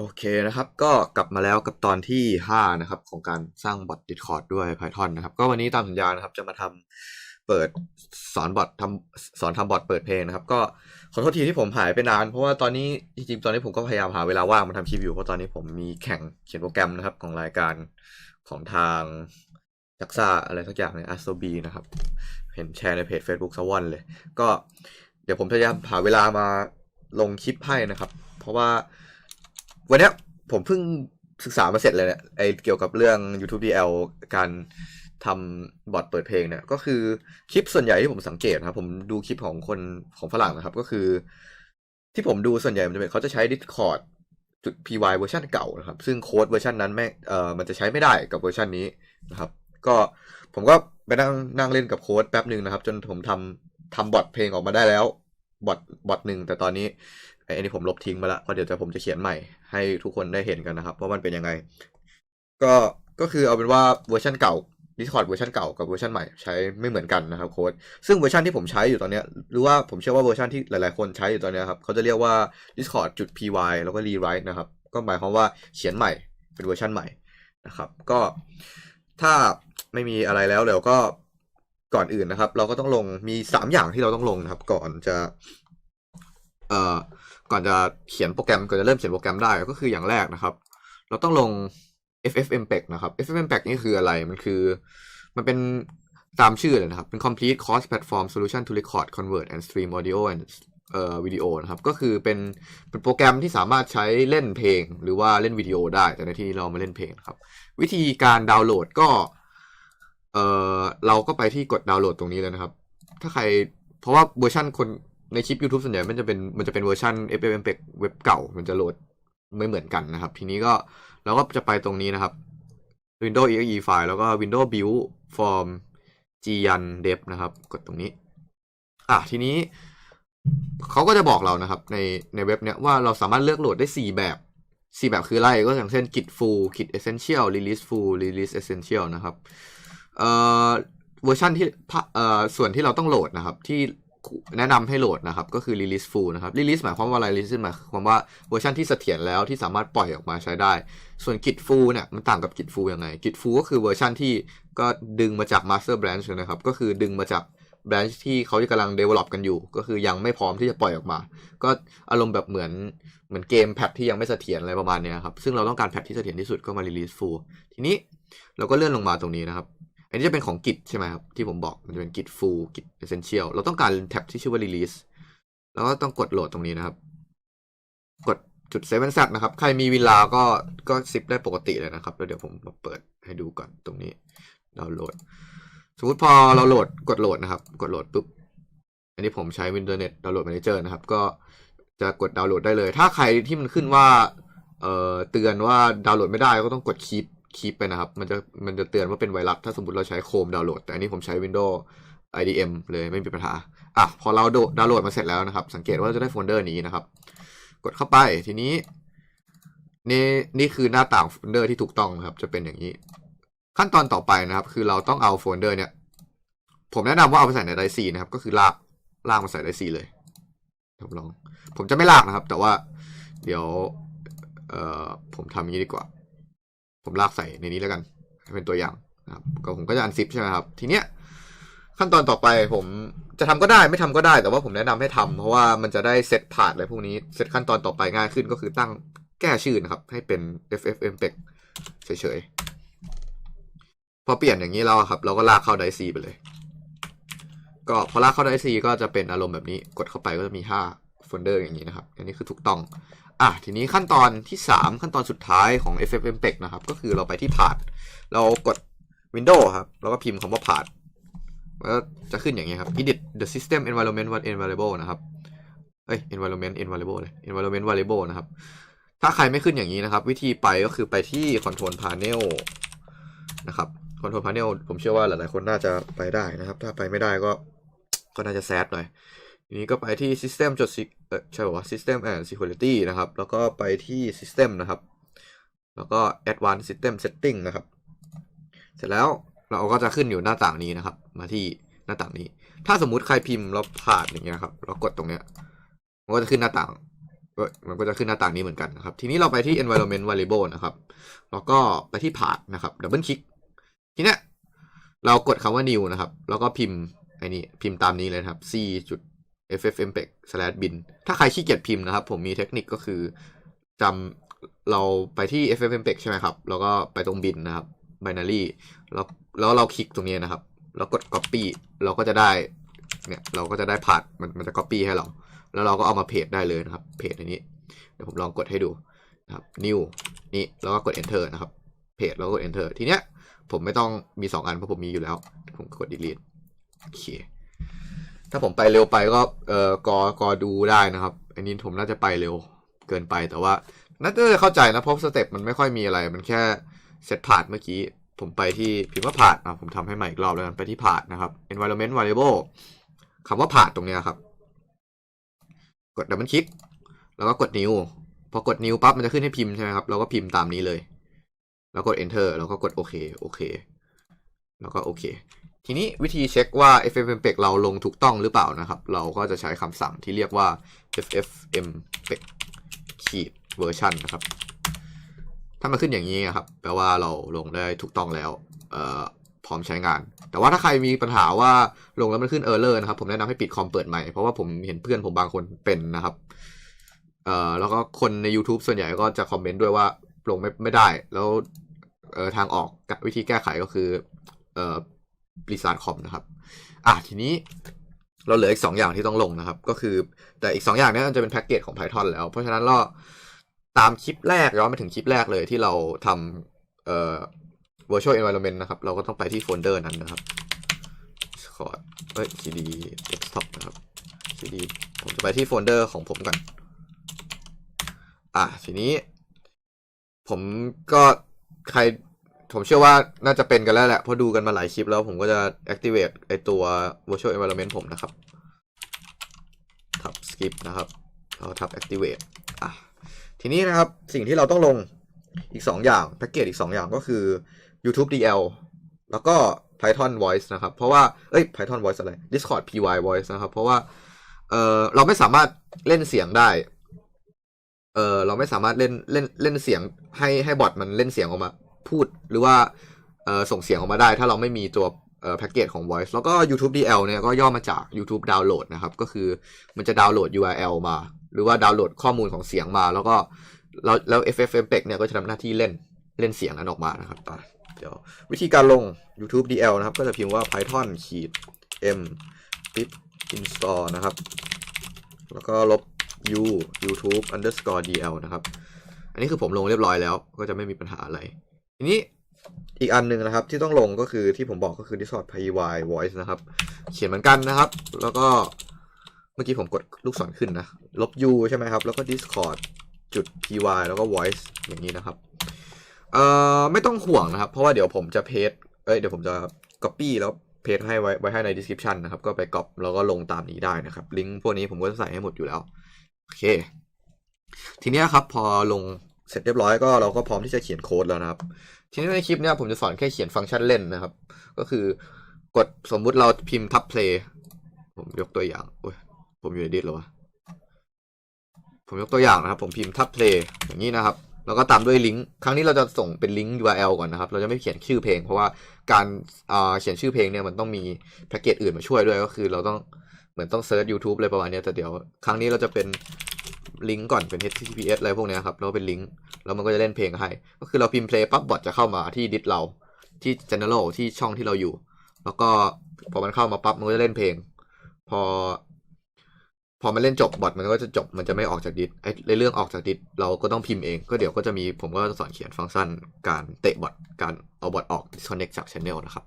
โอเคนะครับก็กลับมาแล้วกับตอนที่ 5 นะครับ ของการสร้างบอท Discord ด้วย Python นะครับ ก็วันนี้ตามสัญญานะครับ จะมาทำเปิดสอนบอททำสอนทำบอทเปิดเพลงนะครับ ก็ขอโทษทีที่ผมหายไปนาน เพราะว่าตอนนี้จริงๆตอนนี้ผมก็พยายามหาเวลาว่างมาทำคลิปอยู่เพราะตอนนี้ผมมีแข่งเขียนโปรแกรมนะครับ ของรายการของทางจักซ่าอะไรสักอย่างใน a s t o b นะครับ เห็นแชร์ในเพจ Facebook สวอนเลย ก็เดี๋ยวผมพยายามหาเวลามาลงคลิปให้นะครับ เพราะว่า วันนี้ผมเพิ่งศึกษามาเสร็จเลยเนี่ยไอเกี่ยวกับเรื่อง YouTube DL การทำบอทเปิดเพลงเนี่ย ก็คือคลิปส่วนใหญ่ที่ผมสังเกตครับ ผมดูคลิปของคนของฝรั่งนะครับ ก็คือ ที่ผมดูส่วนใหญ่มันจะเป็นเขาจะใช้ Discord จุด py เวอร์ชันเก่านะครับ ซึ่งโค้ดเวอร์ชันนั้นแม่เอ่อมันจะใช้ไม่ได้กับเวอร์ชันนี้นะครับ ก็ผมก็ไปนั่งนั่งเล่นกับโค้ดแป๊บหนึ่งนะครับ จนผมทำทำบอทเพลงออกมาได้แล้วบอทบอทหนึ่งแต่ตอนนี้ ไอ้อันนี้ผมลบทิ้งมาละเพราะเดี๋ยวจะผมจะเขียนใหม่ให้ทุกคนได้เห็นกันนะครับว่ามันเป็นยังไง ก็ก็คือเอาเป็นว่าเวอร์ชันเก่า Discord เวอร์ชันเก่ากับเวอร์ชันใหม่ใช้ไม่เหมือนกันนะครับโค้ดซึ่งเวอร์ชันที่ผมใช้อยู่ตอนนี้หรือว่าผมเชื่อว่าเวอร์ชันที่หลายๆ คนใช้อยู่ตอนนี้ครับเขาจะเรียกว่า Discord จุด py แล้วก็ rewrite นะครับ ก็หมายความว่าเขียนใหม่เป็นเวอร์ชันใหม่นะครับก็ถ้าไม่มีอะไรแล้วเดี๋ยวก็ก่อนอื่นนะครับ เราก็ต้องลงมีสามอย่างที่เราต้องลงนะครับ ก่อนจะเอ่อ ก่อนจะเขียนโปรแกรมก่อนจะเริ่มเขียนโปรแกรมได้ก็คืออย่างแรกนะครับ เราต้องลง FFmpeg นะครับ FFmpeg นี่คืออะไรมันคือ มันเป็นตามชื่อเลยนะครับ เป็น complete cross platform solution to record convert and stream audio and เอ่อวิดีโอนะครับ ก็คือเป็นเป็นโปรแกรมที่สามารถใช้เล่นเพลง หรือว่าเล่นวิดีโอได้ แต่ในที่นี้เรามาเล่นเพลงครับ วิธีการดาวน์โหลดก็เอ่อเราก็ไปที่กดดาวน์โหลดตรงนี้เลยนะครับ ถ้าใครเพราะว่าเวอร์ชันคน ในคลิป YouTube ส่วนใหญ่มันจะเป็นมันจะเป็นเวอร์ชัน FFmpeg เว็บเก่า มันจะโหลดไม่เหมือนกันนะครับ ทีนี้ก็เราก็จะไปตรงนี้นะครับ Windows exe file แล้วก็ Windows build form gian dev นะครับ กดตรงนี้ อะทีนี้เขาก็จะบอกเรานะครับ ในในเว็บเนี้ยว่าเราสามารถเลือกโหลดได้ 4 แบบ 4 แบบคืออะไรก็อย่างเช่น git full git essential release full release essential นะครับเอ่อเวอร์ชันที่เอ่อส่วนที่เราต้องโหลดนะครับที่ แนะนำให้โหลดนะครับ ก็คือ release full นะครับ release หมายความว่าอะไร release หมายความว่าเวอร์ชันที่เสถียรแล้วที่สามารถปล่อยออกมาใช้ได้ ส่วน git full เนี่ยมันต่างกับ git full ยังไง git full ก็คือเวอร์ชันที่ก็ดึงมาจาก master branch นะครับ ก็คือดึงมาจาก branch ที่เขากำลัง develop กันอยู่ ก็คือยังไม่พร้อมที่จะปล่อยออกมา ก็อารมณ์แบบเหมือนเหมือนเกมแพทที่ยังไม่เสถียรอะไรประมาณเนี้ยครับซึ่งเราต้องการแพทที่เสถียรที่สุดก็มา release full ทีนี้เราก็เลื่อนลงมาตรงนี้นะครับ อันนี้จะเป็นของ Git ใช่ไหมครับ ที่ผมบอกมันจะเป็น Git full Git essential เราต้องการแท็บที่ชื่อว่า release แล้วก็ต้องกดโหลดตรงนี้นะครับ กดจุด7 z นะครับ ใครมีเวลาก็ก็ซิปได้ปกติเลยนะครับ แล้วเดี๋ยวผมมาเปิดให้ดูก่อนตรงนี้ดาวน์โหลด สมมติพอเราโหลดกดโหลดนะครับ กดโหลดปุ๊บ อันนี้ผมใช้ Windows Net Download Manager นะครับ ก็จะกดดาวน์โหลดได้เลย ถ้าใครที่มันขึ้นว่า เอ่อ เตือนว่าดาวน์โหลดไม่ได้ก็ต้องกดคีป คีปไปนะครับ มันจะมันจะเตือนว่าเป็นไวรัสถ้าสมมติเราใช้โคมดาวน์โหลด แต่อันนี้ผมใช้ Windows IDM เลยไม่มีปัญหา อะ พอเราดาวน์โหลดมาเสร็จแล้วนะครับ สังเกตว่าจะได้โฟลเดอร์นี้นะครับ กดเข้าไปทีนี้นี่นี่คือหน้าต่างโฟลเดอร์ที่ถูกต้องนะครับ จะเป็นอย่างนี้ ขั้นตอนต่อไปนะครับ คือเราต้องเอาโฟลเดอร์ เนี่ยผมแนะนำว่าเอาไปใส่ในไดซีนะครับ ก็คือลากลากมาใส่ไดซีเลยผมลอง ผมจะไม่ลากนะครับ แต่ว่าเดี๋ยว เอ่อผมทำอย่างนี้ดีกว่า ผมลากใส่ในนี้แล้วกัน ให้เป็นตัวอย่างนะครับก็ผมก็จะอันซิปใช่ไหมครับ ทีเนี้ยขั้นตอนต่อไปผมจะทำก็ได้ไม่ทำก็ได้ แต่ว่าผมแนะนำให้ทำเพราะว่ามันจะได้เซตผ่านอะไรพวกนี้เซตขั้นตอนต่อไปง่ายขึ้นก็คือตั้งแก้ชื่อนะครับ ให้เป็น ffmpeg เฉยๆ พอเปลี่ยนอย่างนี้แล้วครับ เราก็ลากเข้าไดซีไปเลย ก็พอลากเข้าไดซีก็จะเป็นอารมณ์แบบนี้กดเข้าไปก็จะมี5โฟลเดอร์อย่างนี้นะครับ อันนี้คือถูกต้อง อะทีนี้ขั้นตอนที่ 3 ขั้นตอนสุดท้ายของ ffmpeg นะครับ ก็คือเราไปที่พาดเรากด Windows ครับ แล้วก็พิมพ์คำว่าพาดก็จะขึ้นอย่างนี้ครับ edit the system environment what environable นะครับเอ้ย environment environable เลย environment variable นะครับ ถ้าใครไม่ขึ้นอย่างนี้นะครับ วิธีไปก็คือไปที่ control panel นะครับ control panel ผมเชื่อว่าหลายๆ คนน่าจะไปได้นะครับ ถ้าไปไม่ได้ก็ก็น่าจะแซดหน่อย ทีนี้ก็ไปที่ system จดเออใช่ป่า system and security นะครับ แล้วก็ไปที่ system นะครับ แล้วก็ advanced system setting นะครับ เสร็จแล้วเราก็จะขึ้นอยู่หน้าต่างนี้นะครับ มาที่หน้าต่างนี้ ถ้าสมมุติใครพิมพ์เราผ่านอย่างเงี้ยครับ เรากดตรงเนี้ย มันก็จะขึ้นหน้าต่างมันก็จะขึ้นหน้าต่างนี้เหมือนกันนะครับ ทีนี้เราไปที่ environment variable นะครับ แล้วก็ไปที่ path นะครับดับเบิลคลิกทีเนี้ยเรากดคำว่า new นะครับ แล้วก็พิมพ์ไอ้นี่พิมพ์ตามนี้เลยครับ c จุด ffmpeg/ bin ถ้าใครขี้เกียจพิมพ์นะครับ ผมมีเทคนิคก็คือจำเราไปที่ ffmpeg ใช่ไหมครับ แล้วก็ไปตรงบินนะครับ binary แล้วแล้วเราคลิกตรงนี้นะครับ แล้วกด copy เราก็จะได้เนี่ยเราก็จะได้พาดมันมันจะ copy ให้เรา แล้วเราก็เอามาเพจได้เลยนะครับ เพจในนี้ เดี๋ยวผมลองกดให้ดูนะครับ new นี่แล้วก็กด enter นะครับ เพจแล้วก็กด enter ทีเนี้ยผมไม่ต้องมี 2 อันเพราะผมมีอยู่แล้ว ผมกด delete โอเค ถ้าผมไปเร็วไปก็เออกอกอดูได้นะครับ อันนี้ผมน่าจะไปเร็วเกินไปแต่ว่าน่าจะเข้าใจนะเพราะสเต็ปมันไม่ค่อยมีอะไร มันแค่เซตพาดเมื่อกี้ ผมไปที่พิมพ์ว่าพาดอะผมทำให้ใหม่อีกรอบแล้วกันไปที่พาดนะครับ environment variable คำว่าพาดตรงเนี้ยครับ กดดับเบิลคลิกแล้วก็กด new พอกด new ปั๊บมันจะขึ้นให้พิมพ์ใช่ไหมครับเราก็พิมพ์ตามนี้เลย แล้วกด enter แล้วก็กดโอเคโอเค แล้วก็โอเค ทีนี้วิธีเช็คว่า ffmpeg เราลงถูกต้องหรือเปล่านะครับ เราก็จะใช้คำสั่งที่เรียกว่า ffmpeg ขีด version นะครับ ถ้ามันขึ้นอย่างนี้นครับ แปลว่าเราลงได้ถูกต้องแล้วพร้อมใช้งาน แต่ว่าถ้าใครมีปัญหาว่าลงแล้วมันขึ้น error นะครับ ผมแนะนำให้ปิดคอมเปิดใหม่ เพราะว่าผมเห็นเพื่อนผมบางคนเป็นนะครับ เอ่อ แล้วก็คนใน YouTube ส่วนใหญ่ก็จะคอมเมนต์ด้วยว่าลงไม่ไม่ได้ แล้วทางออกวิธีแก้ไขก็คือ เอ่อ บรีสตาร์ทคอมนะครับ อะทีนี้เราเหลืออีกสองอย่างที่ต้องลงนะครับ ก็คือแต่อีกสองอย่างนี้มันจะเป็นแพ็กเกจของ Python แล้ว เพราะฉะนั้นเราตามคลิปแรกย้อนไปถึงคลิปแรกเลยที่เราทำเอ่อ virtual environment นะครับ เราก็ต้องไปที่โฟลเดอร์นั้นนะครับ Discord เอ้ย cd desktop นะครับ cd ผมจะไปที่โฟลเดอร์ของผมก่อน อะทีนี้ ผมก็ใคร ผมเชื่อว่าน่าจะเป็นกันแล้วแหละเพราะดูกันมาหลายคลิปแล้วผมก็จะ activate ไอตัว virtual environment ผมนะครับทับ skip นะครับแล้วทับ activate อะทีนี้นะครับสิ่งที่เราต้องลงอีก 2 อย่างแพ็กเกจอีก 2 อย่างก็คือ YouTube DL แล้วก็ Python Voice นะครับ เพราะว่า เอ้ย Python Voice อะไร Discord py Voice นะครับ เพราะว่า เออเราไม่สามารถเล่นเสียงได้ เออเราไม่สามารถเล่นเล่นเล่นเสียงให้ให้บอทมันเล่นเสียงออกมา พูดหรือว่าส่งเสียงออกมาได้ ถ้าเราไม่มีตัวแพ็กเกจของ voice แล้วก็ YouTube DL เนี่ยก็ย่อมาจาก YouTube download นะครับ ก็คือมันจะดาวน์โหลด URL มา หรือว่าดาวน์โหลดข้อมูลของเสียงมา แล้วก็แล้วแล้ว FFmpeg เนี่ยก็จะทำหน้าที่เล่นเล่นเสียงนั้นออกมานะครับเดี๋ยววิธีการลง YouTube DL นะครับ ก็จะพิมพ์ว่า python ขีด m pip install นะครับ แล้วก็ลบ u youtube underscore dl นะครับ อันนี้คือผมลงเรียบร้อยแล้ว ก็จะไม่มีปัญหาอะไร ทีนี้อีกอันหนึ่งนะครับที่ต้องลงก็คือที่ผมบอกก็คือ discord py voice นะครับ เขียนเหมือนกันนะครับ แล้วก็เมื่อกี้ผมกดลูกศรขึ้นนะ ลบ u ใช่ไหมครับ แล้วก็ discord จุด py แล้วก็ voice อย่างนี้นะครับ เอ่อไม่ต้องห่วงนะครับ เพราะว่าเดี๋ยวผมจะเพจเอ้ยเดี๋ยวผมจะ copy แล้วเพจให้ไว้ไว้ให้ใน description นะครับ ก็ไปก๊อปแล้วก็ลงตามนี้ได้นะครับ ลิงก์พวกนี้ผมก็จะใส่ให้หมดอยู่แล้ว โอเค ทีนี้ครับพอลง เสร็จเรียบร้อยก็เราก็พร้อมที่จะเขียนโค้ดแล้วนะครับ ทีนี้ในคลิปเนี้ยผมจะสอนแค่เขียนฟังก์ชันเล่นนะครับ ก็คือกดสมมุติเราพิมพ์ทับ play ผมยกตัวอย่างโอ้ยผมอยู่ในดิสเหรอวะผมยกตัวอย่างนะครับ ผมพิมพ์ทับ play อย่างนี้นะครับแล้วก็ตามด้วยลิงก์ครั้งนี้เราจะส่งเป็นลิงก์ URL ก่อนนะครับ เราจะไม่เขียนชื่อเพลง เพราะว่าการอ่าเขียนชื่อเพลงเนี่ยมันต้องมีแพ็กเกจอื่นมาช่วยด้วยก็คือ เราต้องเหมือนต้องเซิร์ช YouTube อะไรประมาณนี้แต่เดี๋ยว ครั้งนี้เราจะเป็น ลิงก์ก่อนเป็น HTTPS อะไรพวกนี้ครับแล้วเป็นลิงก์แล้วมันก็จะเล่นเพลงให้ ก็คือเราพิมพ์ play ปั๊บบอทจะเข้ามาที่ดิสเราที่ general ที่ช่องที่เราอยู่ แล้วก็พอมันเข้ามาปั๊บมันก็จะเล่นเพลง พอ พอมันเล่นจบบอทมันก็จะจบมันจะไม่ออกจากดิสไอ้เรื่องออกจากดิสเราก็ต้องพิมพ์เอง ก็เดี๋ยวก็จะมีผมก็จะสอนเขียนฟังก์ชันการเตะบอทการเอาบอทออก disconnect จาก channel นะครับ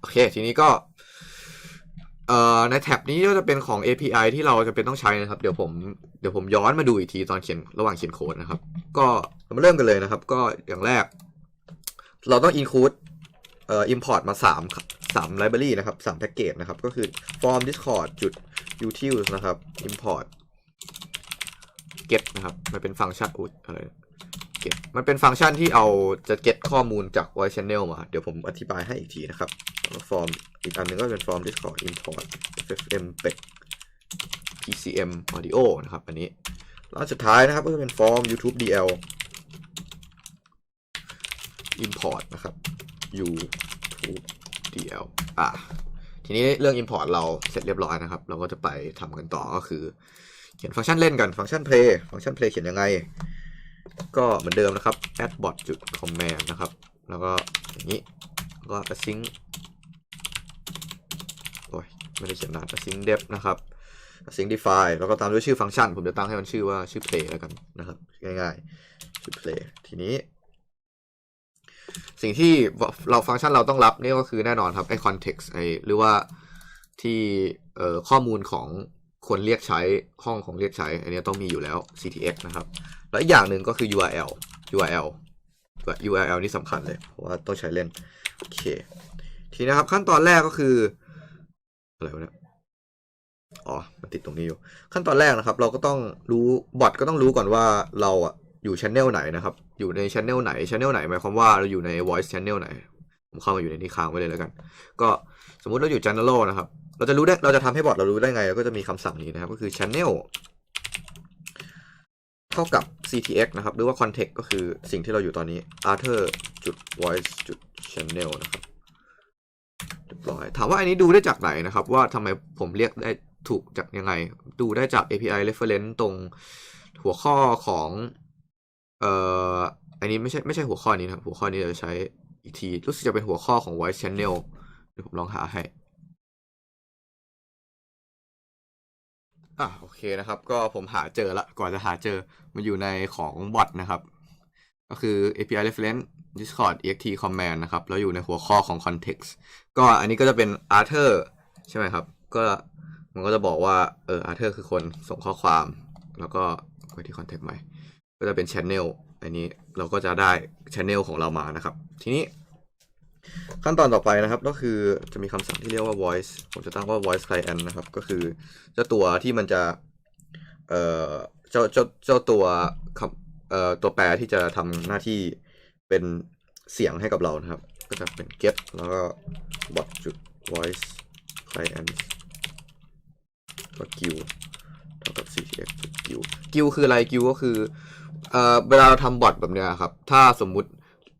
โอเค ทีนี้ก็ อ่อในแท็บนี้ก็จะเป็นของ API ที่เราจะเป็นต้องใช้นะครับ เดี๋ยวผมเดี๋ยวผมย้อนมาดูอีกทีตอนเขียนระหว่างเขียนโค้ดนะครับ ก็มาเริ่มกันเลยนะครับ ก็อย่างแรก เราต้อง include เอ่อ import มา3ครับ3 library นะครับ3 package นะครับ ก็คือ form discord จุด utils นะครับ import get นะครับ มันเป็นฟังก์ชันอุดอะไร get มันเป็นฟังก์ชันที่เอาจะ get ข้อมูลจาก voice channel มา เดี๋ยวผมอธิบายให้อีกทีนะครับ แล้ว form อีกอันหนึงก็เป็น form discord import ffmpeg pcm audio นะครับอันนี้แล้วสุดท้ายนะครับก็จะเป็นฟอร์ม YouTube DL import นะครับ YouTube DL อะทีนี้เรื่อง import เราเสร็จเรียบร้อยนะครับ เราก็จะไปทำกันต่อก็คือ เขียนฟังก์ชันเล่นกันฟังก์ชัน play ฟังก์ชัน play เขียนยังไง ก็เหมือนเดิมนะครับ add bot จุด command นะครับ แล้วก็อย่างนี้ก็ async ไม่ได้เขียนนาน async def นะครับ async define แล้วก็ตามด้วยชื่อฟังก์ชัน ผมจะตั้งให้มันชื่อว่าชื่อ play แล้วกันนะครับ ง่ายๆ ชื่อ play ทีนี้ สิ่งที่เราฟังก์ชันเราต้องรับนี่ก็คือแน่นอนครับไอ้ context ไอ้หรือว่าที่ข้อมูลของคนเรียกใช้ห้องของเรียกใช้ อันนี้ต้องมีอยู่แล้ว ctx นะครับ แล้วอีกอย่างหนึ่งก็คือ URL URL URL นี่สำคัญเลยเพราะว่าต้องใช้เล่น โอเค ทีนะครับขั้นตอนแรกก็คือ อะไรวะเนี่ยอ๋อ มันติดตรงนี้อยู่ ขั้นตอนแรกนะครับ เราก็ต้องรู้บอทก็ต้องรู้ก่อนว่าเราอะอยู่ช anel ไหนนะครับ อยู่ในช anel ไหนช anel ไหนหมายความว่าเราอยู่ใน voice channel ไหน ผมเข้ามาอยู่ในนี้ค้างไว้เลยแล้วกัน ก็สมมุติเราอยู่ general นะครับ เราจะรู้ได้เราจะทำให้บอทเรารู้ได้ไงเราก็จะมีคำสั่งนี้นะครับ ก็คือ channel เท่ากับ ctx นะครับ หรือว่า context ก็คือสิ่งที่เราอยู่ตอนนี้ arthur voice channel นะครับ เรียบร้อย ถามว่าอันนี้ดูได้จากไหนนะครับ ว่าทำไมผมเรียกได้ถูกจากยังไง ดูได้จาก API reference ตรงหัวข้อของ เอ่อ อันนี้ไม่ใช่ไม่ใช่หัวข้อนี้นะครับ หัวข้อนี้เราจะใช้อีกที รู้สึกจะเป็นหัวข้อของ voice channel เดี๋ยวผมลองหาให้อะโอเคนะครับ ก็ผมหาเจอละก่อนจะหาเจอมันอยู่ในของบอทนะครับ ก็คือ API reference Discord ext command นะครับ แล้วอยู่ในหัวข้อของ context ก็อันนี้ก็จะเป็น Arthur ใช่ไหมครับ ก็มันก็จะบอกว่าเออ Arthur คือคนส่งข้อความ แล้วก็ไปที่ context ใหม่ ก็จะเป็น channel อันนี้เราก็จะได้ channel ของเรามานะครับ ทีนี้ขั้นตอนต่อไปนะครับก็คือจะมีคำสั่งที่เรียกว่า voice ผมจะตั้งว่า voice client นะครับ ก็คือเจ้าตัวที่มันจะ เอ่อ เจ้าเจ้าเจ้าตัวคำ ตัวแปรที่จะทำหน้าที่เป็นเสียงให้กับเรานะครับ ก็จะเป็น get แล้วก็ bot จุด voice client ก็ q เท่ากับ ctx จุด q q คืออะไร q ก็คือเอ่อเวลาเราทำบอทแบบเนี้ยครับ ถ้าสมมุติ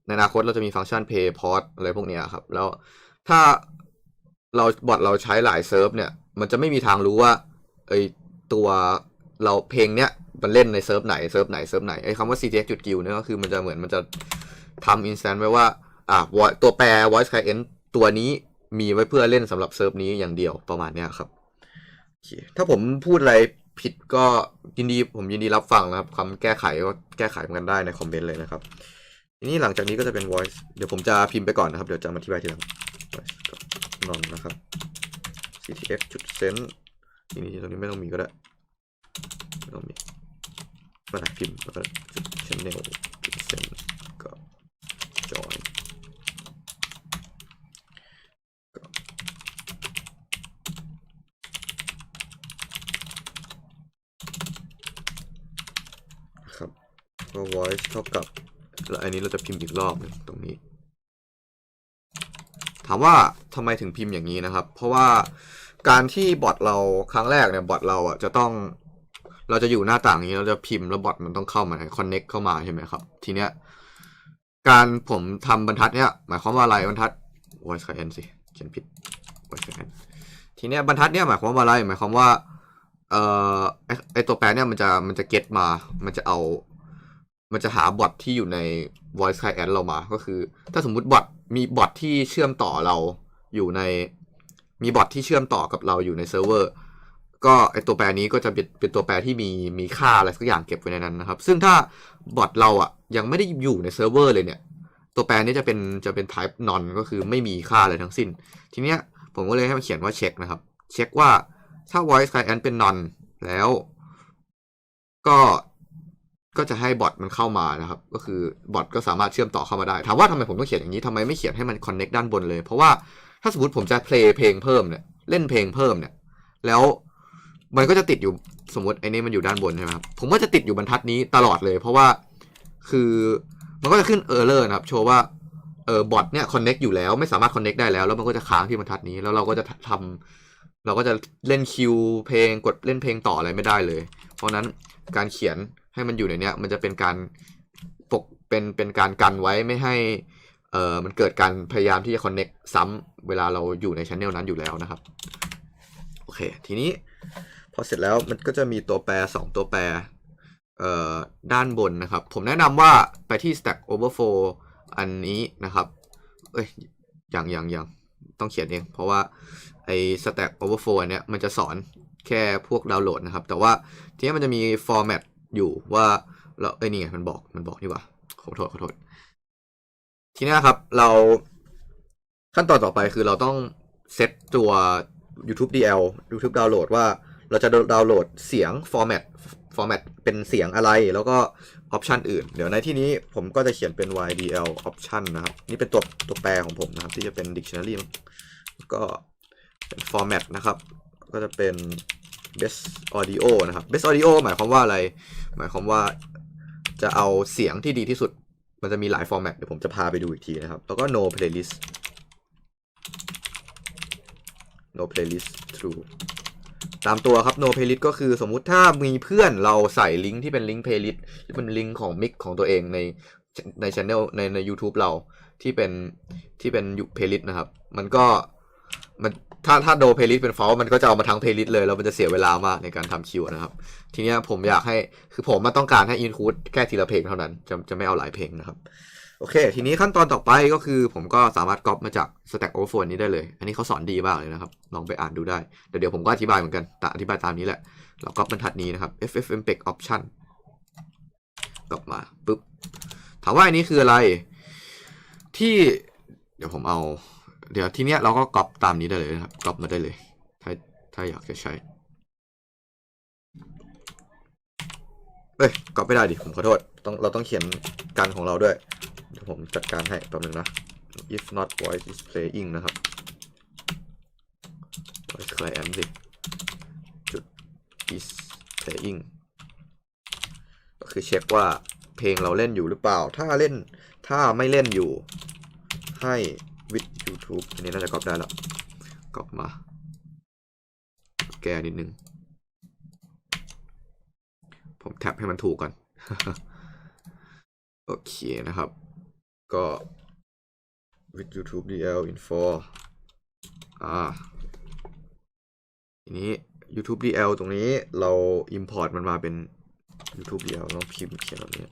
ในอนาคตเราจะมีฟังก์ชัน pay port อะไรพวกเนี้ยครับ แล้วถ้าเราบอทเราใช้หลายเซิร์ฟเนี่ย มันจะไม่มีทางรู้ว่าไอตัว เราเพลงเนี้ยมันเล่นในเซิร์ฟไหนเซิร์ฟไหนเซิร์ฟไหนไอ้คำว่า ctx จุด q เนี่ยก็คือมันจะเหมือนมันจะทำ instance ไว้ว่าอ่า vo- ตัวแปร voice client ตัวนี้มีไว้เพื่อเล่นสำหรับเซิร์ฟนี้อย่างเดียวประมาณเนี้ยครับ ถ้าผมพูดอะไรผิดก็ยินดีผมยินดีรับฟังนะครับคำแก้ไขก็แก้ไขกันได้ในคอมเมนต์เลยนะครับทีนี้หลังจากนี้ก็จะเป็น voice เดี๋ยวผมจะพิมพ์ไปก่อนนะครับ เดี๋ยวจะมาอธิบายทีหลัง voice ก็ non นะครับ ctx จุด send ทีนี้ตรงนี้ไม่ต้องมีก็ได้ ไม่ต้องมีก็ได้พิมพ์แล้วก็ channel send ก็ join ครับก็ voice เท่ากับแล้วอันนี้เราจะพิมพ์อีกรอบหนึงตรงนี้ ถามว่าทำไมถึงพิมพ์อย่างนี้นะครับ เพราะว่าการที่บอทเราครั้งแรกเนี่ยบอทเราอะจะต้อง เราจะอยู่หน้าต่างนี้เราจะพิมพ์แล้วบอทมันต้องเข้ามา connect เข้ามาใช่ไหมครับ ทีเนี้ยการผมทำบรรทัดเนี้ยหมายความว่าอะไรบรรทัด voice client สิเขียนผิด voice client ทีเนี้ยบรรทัดเนี้ยหมายความว่าอะไรหมายความว่าเอ่อไอไอตัวแปรเนี่ยมันจะมันจะเก็ตมา มันจะเอา มันจะหาบอทที่อยู่ใน voice client เรามา ก็คือ ถ้าสมมุติบอทมีบอทที่เชื่อมต่อเราอยู่ในมีบอทที่เชื่อมต่อกับเราอยู่ในเซิร์ฟเวอร์ ก็ไอตัวแปรนี้ก็จะเป็นเป็นตัวแปรที่มีมีค่าอะไรสักอย่างเก็บไว้ในนั้นนะครับ ซึ่งถ้าบอทเราอะยังไม่ได้อยู่ในเซิร์ฟเวอร์เลยเนี่ย ตัวแปรนี้จะเป็นจะเป็น type non ก็คือไม่มีค่าอะไรทั้งสิ้น ทีเนี้ยผมก็เลยให้มันเขียนว่าเช็คนะครับ เช็คว่าถ้า voice client เป็น non แล้ว ก็ก็จะให้บอทมันเข้ามานะครับ ก็คือบอทก็สามารถเชื่อมต่อเข้ามาได้ ถามว่าทำไมผมต้องเขียนอย่างนี้ทำไมไม่เขียนให้มัน connect ด้านบนเลย เพราะว่าถ้าสมมติผมจะ play เพลงเพิ่มเนี่ย เล่นเพลงเพิ่มเนี่ย แล้ว มันก็จะติดอยู่สมมติไอ้นี่มันอยู่ด้านบนใช่ไหมครับผมก็จะติดอยู่บรรทัดนี้ตลอดเลย เพราะว่าคือมันก็จะขึ้น error นะครับ โชว์ว่าเออบอทเนี่ย connect อยู่แล้วไม่สามารถ connect ได้แล้วแล้วมันก็จะค้างที่บรรทัดนี้แล้วเราก็จะทำเราก็จะเล่นคิวเพลงกดเล่นเพลงต่ออะไรไม่ได้เลย เพราะนั้นการเขียนให้มันอยู่ในเนี้ยมันจะเป็นการปกเป็นเป็นการกันไว้ไม่ให้เอ่อมันเกิดการพยายามที่จะ connect ซ้ำเวลาเราอยู่ในช anel นั้นอยู่แล้วนะครับโอเค ทีนี้ พอเสร็จแล้วมันก็จะมีตัวแปร 2 ตัวแปรเอ่อด้านบนนะครับ ผมแนะนำว่าไปที่ Stack Overflow อันนี้นะครับ เอ้ยอย่างอย่างอย่างต้องเขียนเอง เพราะว่าไอ้ Stack Overflow อันเนี้ยมันจะสอนแค่พวกดาวน์โหลดนะครับ แต่ว่าทีนี้มันจะมี format อยู่ว่าเราเอ้ยนี่ไงมันบอกมันบอกนี่ว่าขอโทษขอโทษ ทีนี้ครับเราขั้นตอนต่อไปคือเราต้องเซตตัว YouTube DL YouTube Download ว่า เราจะดาวน์โหลดเสียง format format เป็นเสียงอะไรแล้วก็ออปชันอื่น เดี๋ยวในที่นี้ผมก็จะเขียนเป็น YDL option นะครับ นี่เป็นตัวตัวแปรของผมนะครับ ที่จะเป็น dictionary ก็เป็น format นะครับ ก็จะเป็น best audio นะครับ best audio หมายความว่าอะไร หมายความว่าจะเอาเสียงที่ดีที่สุด มันจะมีหลาย format เดี๋ยวผมจะพาไปดูอีกทีนะครับ แล้วก็ no playlist no playlist true ตามตัวครับ no playlist ก็คือสมมุติถ้ามีเพื่อนเราใส่ลิงก์ที่เป็นลิงก์ playlist ที่เป็นลิงก์ของมิกของตัวเองในใน channel ในใน YouTube เราที่เป็นที่เป็น playlist นะครับ มันก็มันถ้าถ้าโด playlist เป็น false มันก็จะเอามาทั้ง playlist เลยแล้วมันจะเสียเวลามากในการทำคิวนะครับ ทีนี้ผมอยากให้คือผมมาต้องการให้ include แค่ทีละเพลงเท่านั้น จะจะไม่เอาหลายเพลงนะครับ โอเค ทีนี้ขั้นตอนต่อไปก็คือ ผมก็สามารถก๊อปมาจาก Stack Overflow นี้ได้เลย อันนี้เขาสอนดีมากเลยนะครับ ลองไปอ่านดูได้ เดี๋ยวเดี๋ยวผมก็อธิบายเหมือนกันแต่อธิบายตามนี้แหละ เราก๊อปบรรทัดนี้นะครับ FFmpeg option ก๊อปมาปุ๊บ ถามว่าอันนี้คืออะไร ที่เดี๋ยวผมเอา เดี๋ยวทีเนี้ยเราก็ก๊อปตามนี้ได้เลยนะครับ ก๊อปมาได้เลย ถ้าถ้าอยากจะใช้ เอ้ย ก๊อปไม่ได้ดิ ผมขอโทษ ต้องเราต้องเขียนกันของเราด้วย ผมจัดการให้แป๊บนึงนะ if not voice is playing นะครับ voice client สิจุด is playing ก็คือเช็คว่าเพลงเราเล่นอยู่หรือเปล่า ถ้าเล่น ถ้าไม่เล่นอยู่ ให้ with YouTube อันนี้น่าจะกรอบได้แล้วกรอบมา แก้นิดนึง ผมแท็บให้มันถูกก่อน โอเคนะครับ ก็ with YouTube DL info อ่าทีนี้ YouTube DL ตรงนี้เรา import มันมาเป็น YouTube DL ต้องพิมพ์เขียนแบบนี้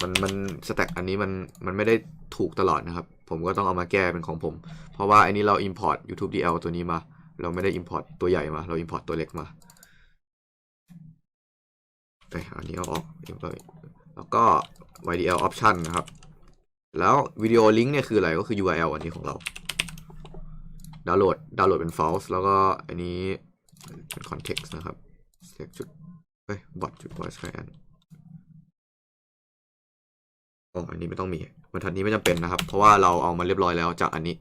มันมันสแต็กอันนี้มันมันไม่ได้ถูกตลอดนะครับ ผมก็ต้องเอามาแก้เป็นของผม เพราะว่าอันนี้เรา import YouTube DL ตัวนี้มา เราไม่ได้ import ตัวใหญ่มา เรา import ตัวเล็กมาเอ้ยอันนี้เอาออกแล้วก็ YDL option นะครับ แล้ววิดีโอลิงก์เนี่ยคืออะไรก็คือ URL อันนี้ของเราดาวน์โหลดดาวน์โหลดเป็น false แล้วก็อันนี้เป็น context นะครับ select จุดเฮ้ย bot จุด voice client อ๋ออันนี้ไม่ต้องมีบรรทัดนี้ไม่จำเป็นนะครับ เพราะว่าเราเอามาเรียบร้อยแล้วจากอันนี้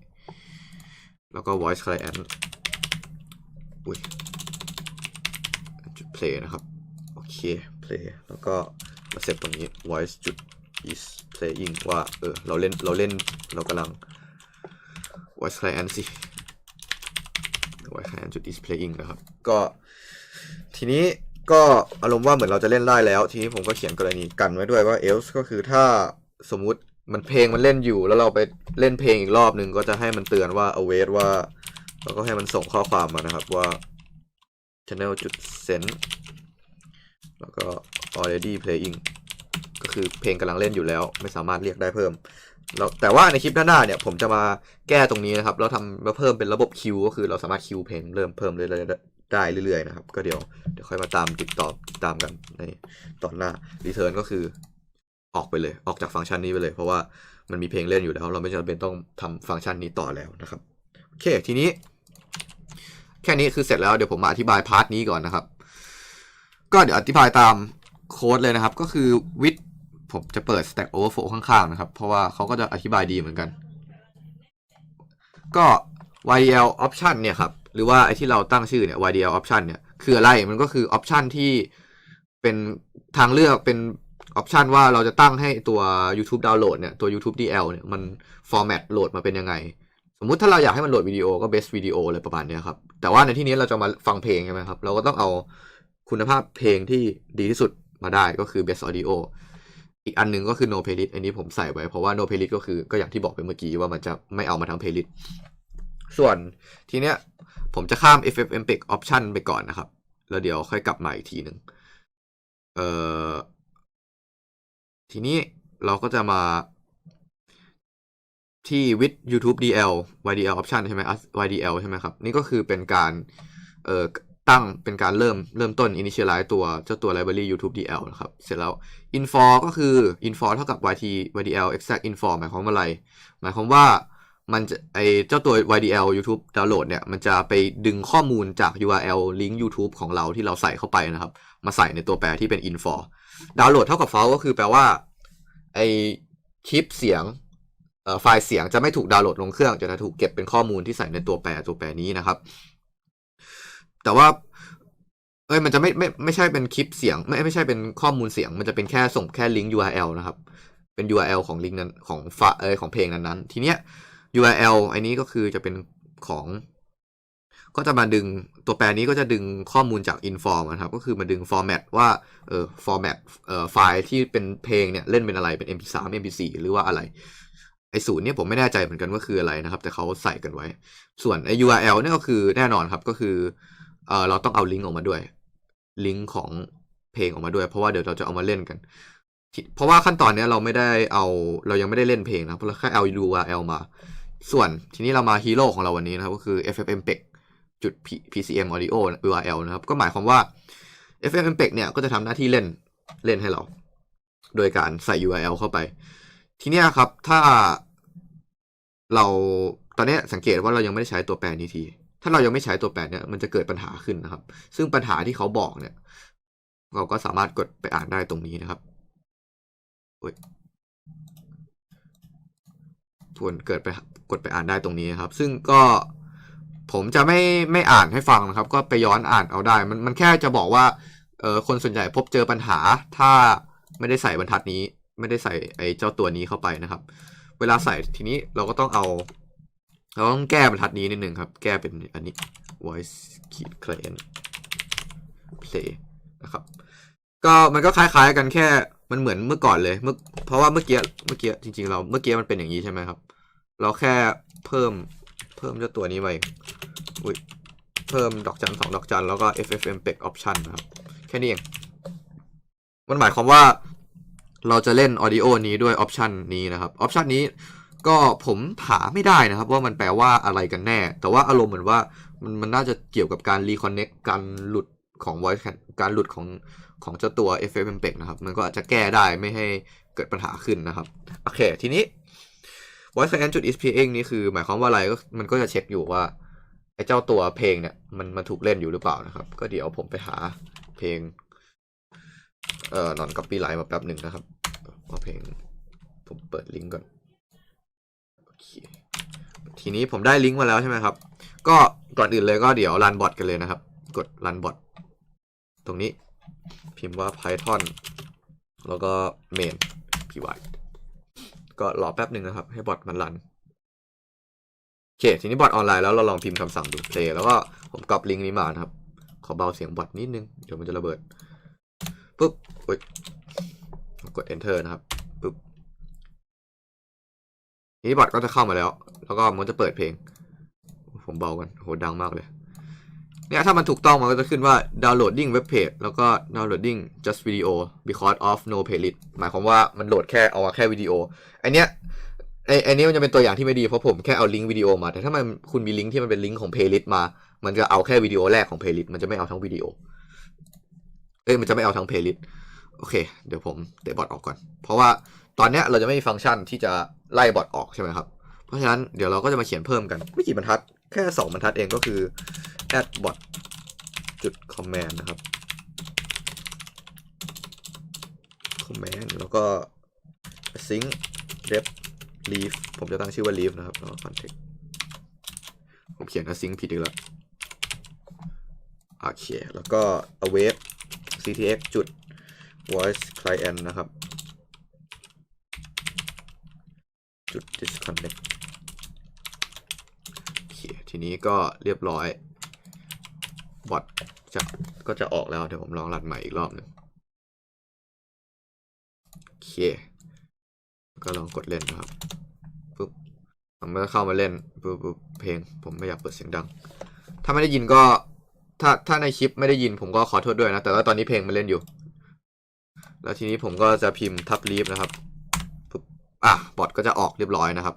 แล้วก็ voice client อุ้ยจุด play นะครับ โอเค play แล้วก็มาเซตตรงนี้ voice จุด is playing ว่า เออ เราเล่น เราเล่น เรากำลัง voice client สิ voice client จุด is playing นะครับ ก็ ทีนี้ก็อารมณ์ว่าเหมือนเราจะเล่นได้แล้ว ทีนี้ผมก็เขียนกรณีกันไว้ด้วยว่า else ก็คือถ้าสมมุติมันเพลงมันเล่นอยู่ แล้วเราไปเล่นเพลงอีกรอบหนึ่งก็จะให้มันเตือนว่า await ว่า แล้วก็ให้มันส่งข้อความมานะครับว่า channel จุด send แล้วก็ already playing ก็คือเพลงกำลังเล่นอยู่แล้ว ไม่สามารถเรียกได้เพิ่มแล้วแต่ว่าในคลิปหน้าเนี่ยผมจะมาแก้ตรงนี้นะครับแล้วทำมาเพิ่มเป็นระบบคิวก็คือเราสามารถคิวเพลงเริ่มเพิ่มเรื่อยๆได้เรื่อยๆนะครับ ก็เดี๋ยวเดี๋ยวค่อยมาตามติดต่อติดตามกันในตอนหน้า return ก็คือออกไปเลยออกจากฟังก์ชันนี้ไปเลย เพราะว่ามันมีเพลงเล่นอยู่แล้ว เราไม่จำเป็นต้องทำฟังก์ชันนี้ต่อแล้วนะครับโอเคทีนี้ แค่นี้คือเสร็จแล้วเดี๋ยวผมมาอธิบายพาร์ทนี้ก่อนนะครับ ก็เดี๋ยวอธิบายตามโค้ดเลยนะครับ ก็คือ with ผมจะเปิด Stack Overflow ข้างๆนะครับ เพราะว่าเขาก็จะอธิบายดีเหมือนกัน ก็ YDL option เนี่ยครับ หรือว่าไอที่เราตั้งชื่อเนี่ย YDL option เนี่ย คืออะไร มันก็คือ option ที่เป็นทางเลือกเป็น option ว่าเราจะตั้งให้ตัว YouTube download เนี่ย ตัว YouTube DL เนี่ย มัน format โหลดมาเป็นยังไง สมมุติถ้าเราอยากให้มันโหลดวิดีโอก็ best video เลยประมาณนี้ครับ แต่ว่าในที่นี้เราจะมาฟังเพลงใช่ไหมครับ เราก็ต้องเอาคุณภาพเพลงที่ดีที่สุดมาได้ก็คือ best audio อีกอันหนึ่งก็คือ no playlist อันนี้ผมใส่ไว้เพราะว่า no playlist ก็คือก็อย่างที่บอกไปเมื่อกี้ว่ามันจะไม่เอามาทั้ง playlist ส่วนทีเนี้ยผมจะข้าม FFmpeg option ไปก่อนนะครับ แล้วเดี๋ยวค่อยกลับมาอีกทีหนึ่งเอ่อทีนี้เราก็จะมาที่ with YouTube DL YDL option ใช่ไหม YDL ใช่ไหมครับ นี่ก็คือเป็นการเอ่อ ตั้งเป็นการเริ่มเริ่มต้น initialize ตัวเจ้าตัว library YouTube DL นะครับ เสร็จแล้ว info ก็คือ info เท่ากับ YT YDL exact info หมายความว่าอะไร หมายความว่ามันจะไอเจ้าตัว YDL YouTube download เนี่ย มันจะไปดึงข้อมูลจาก URL ลิงก์ YouTube ของเราที่เราใส่เข้าไปนะครับ มาใส่ในตัวแปรที่เป็น info ดาวน์โหลดเท่ากับ file ก็คือแปลว่าไอคลิปเสียงเอ่อไฟล์เสียงจะไม่ถูกดาวน์โหลดลงเครื่อง จะถูกเก็บเป็นข้อมูลที่ใส่ในตัวแปรตัวแปรนี้นะครับ แต่ว่า เอ้ยมันจะไม่ไม่ไม่ใช่เป็นคลิปเสียง ไม่ไม่ใช่เป็นข้อมูลเสียง มันจะเป็นแค่ส่งแค่ลิงก์ URL นะครับ เป็น URL ของลิงก์นั้นของฟาเอยของเพลงนั้นๆทีเนี้ย URL อันนี้ก็คือจะเป็นของ ก็จะมาดึงตัวแปรนี้ก็จะดึงข้อมูลจาก inform นะครับ ก็คือมาดึง format ว่าเออ format เอ่อไฟล์ที่เป็นเพลงเนี่ยเล่นเป็นอะไรเป็น mp3 mp4 หรือว่าอะไรไอศูนย์เนี่ยผมไม่แน่ใจเหมือนกันว่าคืออะไรนะครับ แต่เขาใส่กันไว้ ส่วนไอ URL เนี่ยก็คือแน่นอนครับก็คือ เออเราต้องเอาลิงก์ออกมาด้วย ลิงก์ของเพลงออกมาด้วย เพราะว่าเดี๋ยวเราจะเอามาเล่นกัน เพราะว่าขั้นตอนนี้เราไม่ได้เอาเรายังไม่ได้เล่นเพลงนะเพราะเราแค่เอา URL มา ส่วนทีนี้เรามาฮีโร่ของเราวันนี้นะครับก็คือ FFmpeg จุด PCM audio URL นะครับ ก็หมายความว่า FFmpeg เนี่ยก็จะทำหน้าที่เล่นเล่นให้เรา โดยการใส่ URL เข้าไป ทีนี้ครับถ้าเราตอนนี้สังเกตว่าเรายังไม่ได้ใช้ตัวแปรนี้ที ถ้าเรายังไม่ใช้ตัวแปรเนี่ยมันจะเกิดปัญหาขึ้นนะครับ ซึ่งปัญหาที่เขาบอกเนี่ย เราก็สามารถกดไปอ่านได้ตรงนี้นะครับทวนเกิดไปกดไปอ่านได้ตรงนี้นะครับ ซึ่งก็ผมจะไม่ไม่อ่านให้ฟังนะครับ ก็ไปย้อนอ่านเอาได้ มันมันแค่จะบอกว่าเออคนส่วนใหญ่พบเจอปัญหา ถ้าไม่ได้ใส่บรรทัดนี้ ไม่ได้ใส่ไอ้เจ้าตัวนี้เข้าไปนะครับ เวลาใส่ทีนี้เราก็ต้องเอา เราต้องแก้บรรทัดนี้นิดนึงครับ แก้เป็นอันนี้ voice key client play นะครับ ก็มันก็คล้ายๆกันแค่มันเหมือนเมื่อก่อนเลย เมื่อเพราะว่าเมื่อกี้เมื่อกี้จริง ๆ เราเมื่อกี้มันเป็นอย่างนี้ใช่ไหมครับ เราแค่เพิ่มเพิ่มเจ้าตัวนี้ไปอุ้ยเพิ่มดอกจันสองดอกจันแล้วก็ ffmpeg option นะครับ แค่นี้เอง มันหมายความว่าเราจะเล่น audio นี้ด้วย option นี้นะครับ option นี้ ก็ผมถามไม่ได้นะครับ ว่ามันแปลว่าอะไรกันแน่ แต่ว่าอารมณ์เหมือนว่ามันมันน่าจะเกี่ยวกับการ reconnect การหลุดของ voice การหลุดของของเจ้าตัว ffmpeg นะครับ มันก็อาจจะแก้ได้ไม่ให้เกิดปัญหาขึ้นนะครับ โอเค ทีนี้ voice client จุด isPlaying นี่คือ หมายความว่าอะไรก็มันก็จะเช็คอยู่ว่าไอ้เจ้าตัวเพลงเนี่ยมันมันถูกเล่นอยู่หรือเปล่านะครับ ก็เดี๋ยวผมไปหาเพลงเอ่อนอนก๊อปปี้ไลน์มาแป๊บหนึ่งนะครับเอาเพลงผมเปิดลิงก์ก่อน ทีนี้ผมได้ลิงก์มาแล้วใช่ไหมครับ ก็ก่อนอื่นเลยก็เดี๋ยวรันบอทกันเลยนะครับ กดรันบอทตรงนี้ พิมพ์ว่า python แล้วก็ main py ก็รอแป๊บหนึ่งนะครับ ให้บอทมันรันโอเค ทีนี้บอทออนไลน์แล้วเราลองพิมพ์คำสั่งดู play แล้วก็ผมกรอบลิงก์นี้มานะครับ ขอเบาเสียงบอทนิดนึง เดี๋ยวมันจะระเบิดปุ๊บอุ๊ยกด enter นะครับ นี้บอทก็จะเข้ามาแล้ว แล้วก็มันจะเปิดเพลง ผมเบากันโหดังมากเลย เนี่ยถ้ามันถูกต้องมันก็จะขึ้นว่า downloading web page แล้วก็ downloading just video because of no playlist หมายความว่ามันโหลดแค่เอามาแค่วิดีโอไอเนี้ยไอไอนี้มันจะเป็นตัวอย่างที่ไม่ดีเพราะผมแค่เอาลิงก์วิดีโอมา แต่ถ้ามันคุณมีลิงก์ที่มันเป็นลิงก์ของ playlist มา มันจะเอาแค่วิดีโอแรกของ playlist มันจะไม่เอาทั้งวิดีโอ เอ้ยมันจะไม่เอาทั้ง playlist โอเค เดี๋ยวผมเตะบอทออกก่อน เพราะว่า ตอนนี้เราจะไม่มีฟังก์ชันที่จะไล่บอทออกใช่ไหมครับ เพราะฉะนั้นเดี๋ยวเราก็จะมาเขียนเพิ่มกันไม่กี่บรรทัด แค่สองบรรทัดเองก็คือ add bot จุด command นะครับ command แล้วก็ sync def leave ผมจะตั้งชื่อว่า leave นะครับแล้วก็ context ผมเขียน async ผิดอีกแล้วโอเค แล้วก็ await ctx จุด voice client นะครับ จุด disconnect โอเคทีนี้ก็เรียบร้อยบอทจะก็จะออกแล้ว เดี๋ยวผมลองรันใหม่อีกรอบหนึ่งโอเค ก็ลองกดเล่นนะครับปุ๊บผมก็เข้ามาเล่นปุ๊บปุ๊บเพลง ผมไม่อยากเปิดเสียงดัง ถ้าไม่ได้ยินก็ ถ้าถ้าในคลิปไม่ได้ยินผมก็ขอโทษด้วยนะ แต่ว่าตอนนี้เพลงมันเล่นอยู่ แล้วทีนี้ผมก็จะพิมพ์ทับลีฟนะครับ อะบอทก็จะออกเรียบร้อยนะครับ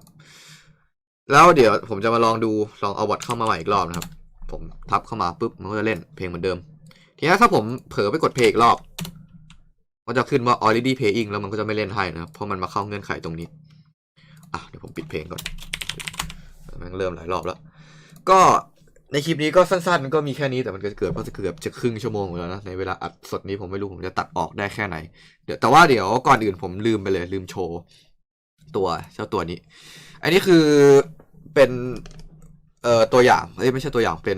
แล้วเดี๋ยวผมจะมาลองดูลองเอาบอทเข้ามาใหม่อีกรอบนะครับ ผมทับเข้ามาปุ๊บมันก็จะเล่นเพลงเหมือนเดิม ทีนี้ถ้าผมเผลอไปกดเพลงอีกรอบก็จะขึ้นว่า already playing แล้วมันก็จะไม่เล่นให้นะครับเพราะมันมาเข้าเงื่อนไขตรงนี้อะเดี๋ยวผมปิดเพลงก่อนมันเริ่มหลายรอบแล้ว ก็ในคลิปนี้ก็สั้นๆก็มีแค่นี้แต่มันก็เกิดเพราะจะเกือบจะครึ่งชั่วโมงแล้วนะในเวลาอัดสดนี้ผมไม่รู้ผมจะตัดออกได้แค่ไหน เดี๋ยวแต่ว่าเดี๋ยวก่อนอื่นผมลืมไปเลยลืมโชว์ ตัวเจ้าตัวนี้ อันนี้คือเป็นเอ่อตัวอย่างเอ้ยไม่ใช่ตัวอย่างเป็น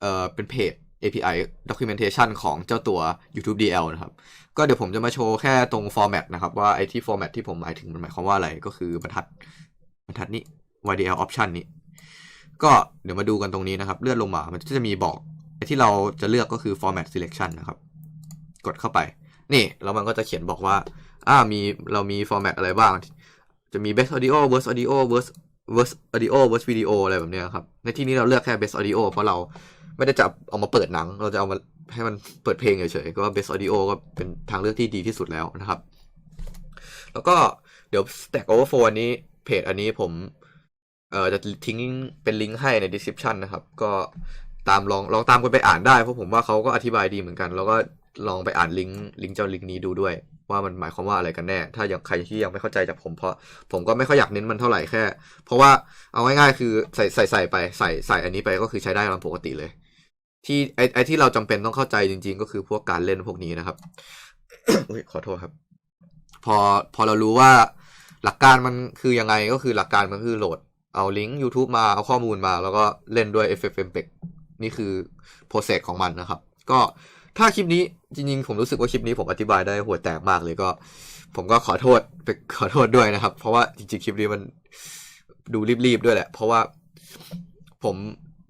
เอ่อเป็นเพจ API documentation ของเจ้าตัว YouTube DL นะครับ ก็เดี๋ยวผมจะมาโชว์แค่ตรง format นะครับว่าไอ้ที่ format ที่ผมหมายถึงมันหมายความว่าอะไรก็คือบรรทัดบรรทัดนี้ YDL option นี้ ก็เดี๋ยวมาดูกันตรงนี้นะครับ เลื่อนลงมา มันก็จะมีบอกไอ้ที่เราจะเลือกก็คือ format selection นะครับ กดเข้าไป นี่แล้วมันก็จะเขียนบอกว่าอ่ามีเรามี format อะไรบ้าง จะมี best audio worst audio worst worst audio worst video อะไรแบบเนี้ยครับ ในที่นี้เราเลือกแค่ best audio เพราะเราไม่ได้จะเอามาเปิดหนัง เราจะเอามาให้มันเปิดเพลงเฉยๆ ก็ best audio ก็เป็นทางเลือกที่ดีที่สุดแล้วนะครับ แล้วก็เดี๋ยว stack overflow อันนี้เพจอันนี้ผมเอ่อจะทิ้งเป็นลิงก์ให้ใน description นะครับ ก็ตามลองลองตามกันไปอ่านได้เพราะผมว่าเขาก็อธิบายดีเหมือนกัน แล้วก็ลองไปอ่านลิงก์ลิงก์เจ้าลิงก์นี้ดูด้วย ว่ามันหมายความว่าอะไรกันแน่ ถ้ายังใครที่ยังไม่เข้าใจจากผมเพราะผมก็ไม่ค่อยอยากเน้นมันเท่าไหร่แค่ เพราะว่าเอาง่ายๆคือใส่ใส่ใส่ไปใส่ใส่อันนี้ไปก็คือใช้ได้ตามปกติเลย ที่ไอไอที่เราจำเป็นต้องเข้าใจจริง ๆ ก็คือพวกการเล่นพวกนี้นะครับขอโทษครับ พอพอเรารู้ว่าหลักการมันคือยังไงก็คือหลักการมันคือโหลดเอาลิงก์ YouTube มาเอาข้อมูลมา แล้วก็เล่นด้วย FFmpeg นี่คือโปรเซสของมันนะครับ ก็ ถ้าคลิปนี้จริงๆผมรู้สึกว่าคลิปนี้ผมอธิบายได้หัวแตกมากเลยก็ ผมก็ขอโทษไปขอโทษด้วยนะครับ เพราะว่าจริงๆคลิปนี้มันดูรีบๆด้วยแหละ เพราะว่าผม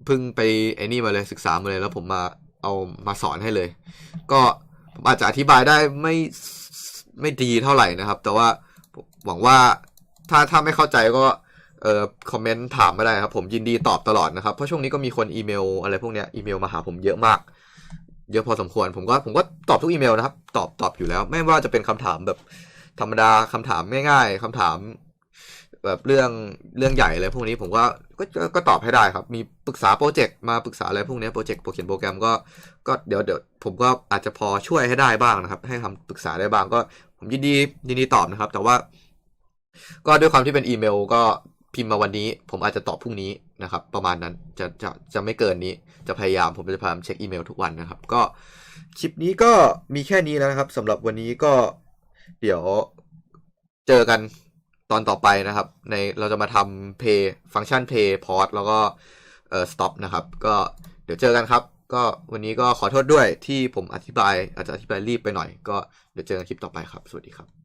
เพิ่งไปไอ้นี่มาเลยศึกษามาเลย แล้วผมมาเอามาสอนให้เลย ก็ผมอาจจะอธิบายได้ไม่ไม่ดีเท่าไหร่นะครับ แต่ว่าหวังว่าถ้าถ้าไม่เข้าใจก็เอ่อคอมเมนต์ถามมาได้ครับ ผมยินดีตอบตลอดนะครับ เพราะช่วงนี้ก็มีคนอีเมลอะไรพวกเนี้ยอีเมลมาหาผมเยอะมาก เยอะพอสมควร ผมก็ผมก็ตอบทุกอีเมลนะครับ ตอบตอบอยู่แล้ว ไม่ว่าจะเป็นคำถามแบบธรรมดาคำถามง่าย ๆคำถาม แบบเรื่องเรื่องใหญ่อะไรพวกนี้ผมก็ก็ก็ก็ตอบให้ได้ครับ มีปรึกษาโปรเจกต์มาปรึกษาอะไรพวกนี้โปรเจกต์โปรเขียนโปรแกรมก็ก็เดี๋ยวเดี๋ยวผมก็อาจจะพอช่วยให้ได้บ้างนะครับ ให้คำปรึกษาได้บ้างก็ ผมยินดียินดีตอบนะครับ แต่ว่า ก็ด้วยความที่เป็นอีเมลก็ พิมพ์มาวันนี้ ผมอาจจะตอบพรุ่งนี้นะครับ ประมาณนั้นจะจะจะไม่เกินนี้จะพยายามผมจะพยายามเช็คอีเมลทุกวันนะครับ ก็คลิปนี้ก็มีแค่นี้แล้วนะครับสำหรับวันนี้ก็เดี๋ยวเจอกันตอนต่อไปนะครับ ในเราจะมาทำ play ฟังก์ชัน play pause แล้วก็เอ่อ stop นะครับ ก็เดี๋ยวเจอกันครับ ก็วันนี้ก็ขอโทษด้วยที่ผมอธิบายอาจจะอธิบายรีบไปหน่อย ก็เดี๋ยวเจอกันคลิปต่อไปครับ สวัสดีครับ